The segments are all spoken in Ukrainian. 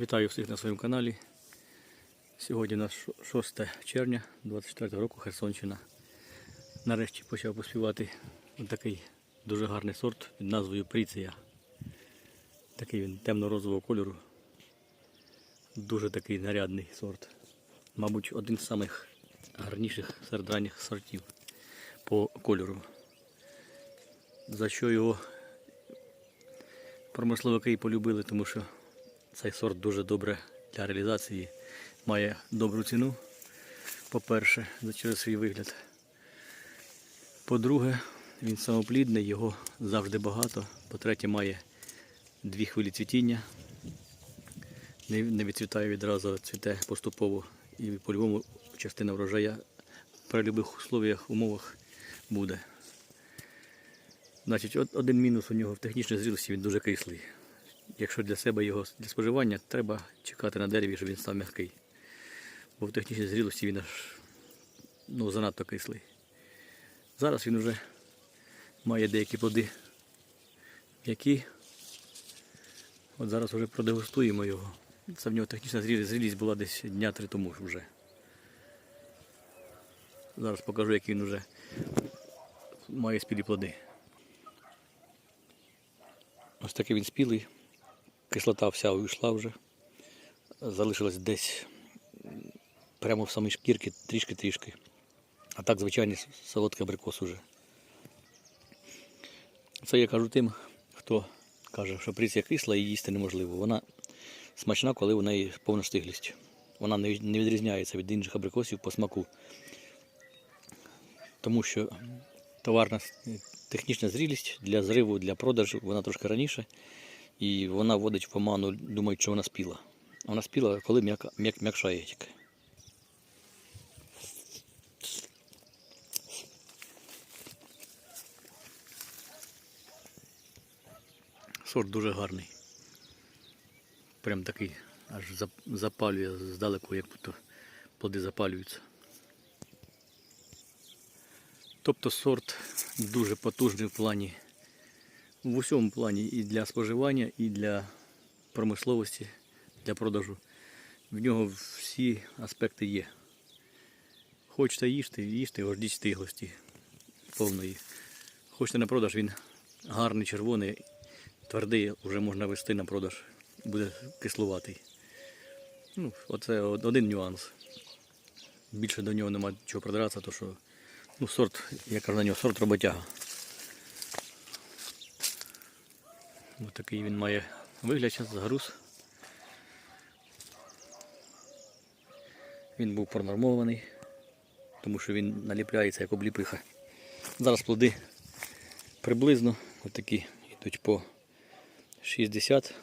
Вітаю всіх на своєму каналі. Сьогодні у нас 6 червня 24 року Херсонщина. Нарешті почав поспівати такий дуже гарний сорт під назвою Пріція. Такий він темно-розового кольору. Дуже такий нарядний сорт. Мабуть, один з самих гарніших серед ранніх сортів по кольору. За що його промисловики полюбили, тому що цей сорт дуже добре для реалізації, має добру ціну, по-перше, через свій вигляд. По-друге, він самоплідний, його завжди багато. По-третє, має дві хвилі цвітіння. Не, відцвітає відразу, цвіте поступово. І по-любому частина врожая при будь-яких условиях, умовах буде. Значить, один мінус у нього в технічній зрілості він дуже кислий. Якщо для себе його для споживання, треба чекати на дереві, щоб він став м'який. Бо в технічній зрілості він аж ну, занадто кислий. Зараз він вже має деякі плоди м'які. От зараз вже продегустуємо його. Це в нього технічна зрілість була десь дня три тому вже. Зараз покажу, який він вже має спілі плоди. Ось такий він спілий. Кислота вся увійшла вже. Залишилось десь прямо в самій шкірці трішки-трішки. А так звичайний солодкий абрикос уже. Це я кажу тим, хто каже, що приця кисла і їсти неможливо. Вона смачна, коли у неї повна стиглість. Вона не відрізняється від інших абрикосів по смаку. Тому що товарна технічна зрілість для зриву, для продажу, вона трошки раніше. І вона вводить в оману, думають, що вона спіла. Вона спіла, коли м'яка- м'як- м'якшає тільки. Сорт дуже гарний. Прям такий аж зап- запалює здалеку, як будто плоди запалюються. Тобто сорт дуже потужний в плані, в усьому плані і для споживання, і для промисловості, для продажу. В нього всі аспекти є. Хочете їсти, їсти, гордіть стиглості повної. Хочете на продаж, він гарний, червоний, твердий, вже можна вести на продаж. Буде кислуватий. Ну, оце один нюанс. Більше до нього нема чого придиратися, то що ну, сорт, я кажу на нього, сорт роботяга. Ось такий він має вигляд зараз, загруз. Він був пронормований, тому що він наліпляється як обліпиха. Зараз плоди приблизно отакі йдуть по 60.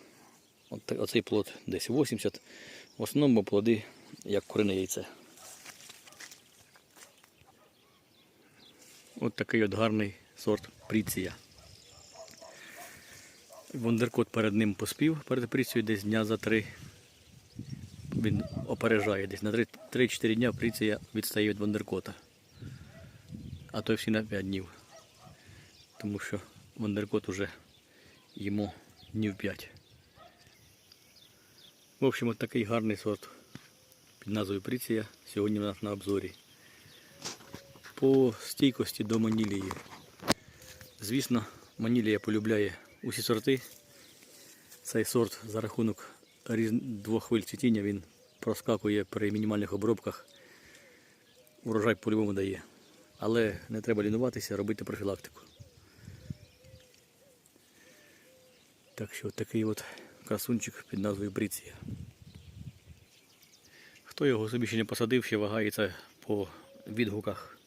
Оцей плод десь 80. В основному плоди як курине яйце. От такий от гарний сорт пріція. Вондеркот перед ним поспів, перед пріцією десь дня за три. Він опережає десь на 3-4 дня пріція відстає від Вондеркота. А то всі на 5 днів. Тому що Вондеркот уже йому днів 5. В общем, от такий гарний сорт під назвою Пріція сьогодні у нас на обзорі. По стійкості до манілії. Звісно, манілія полюбляє усі сорти. Цей сорт за рахунок двох хвиль цвітіння він проскакує при мінімальних обробках. Урожай по-любому дає. Але не треба лінуватися, робити профілактику. Так що такий от красунчик під назвою Бриція. Хто його собі ще не посадив, ще вагається по відгуках.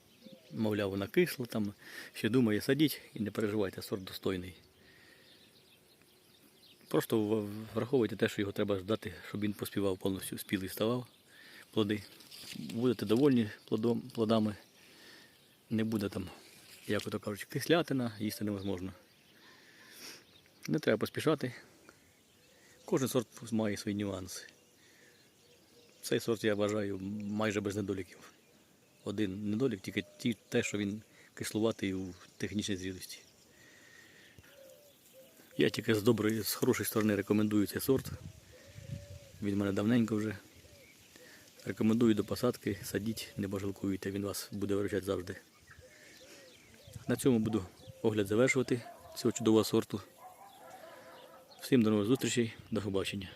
Мовляв, вона кисла, там ще думає садіть і не переживайте, сорт достойний. Просто враховуйте те, що його треба ждати, щоб він поспівав повністю спілий ставав плоди. Будете довольні плодом, плодами. Не буде там, як ото кажуть, кислятина, їсти невозможно. Не треба поспішати. Кожен сорт має свої нюанси. Цей сорт я вважаю майже без недоліків. Один недолік, тільки ті, те, що він кислуватий у технічній зрілості. Я тільки з доброї, з хорошої сторони рекомендую цей сорт. Він в мене давненько вже. Рекомендую до посадки, садіть, не бажалкуйте, він вас буде виручати завжди. На цьому буду огляд завершувати цього чудового сорту. Всім до нових зустрічей, до побачення.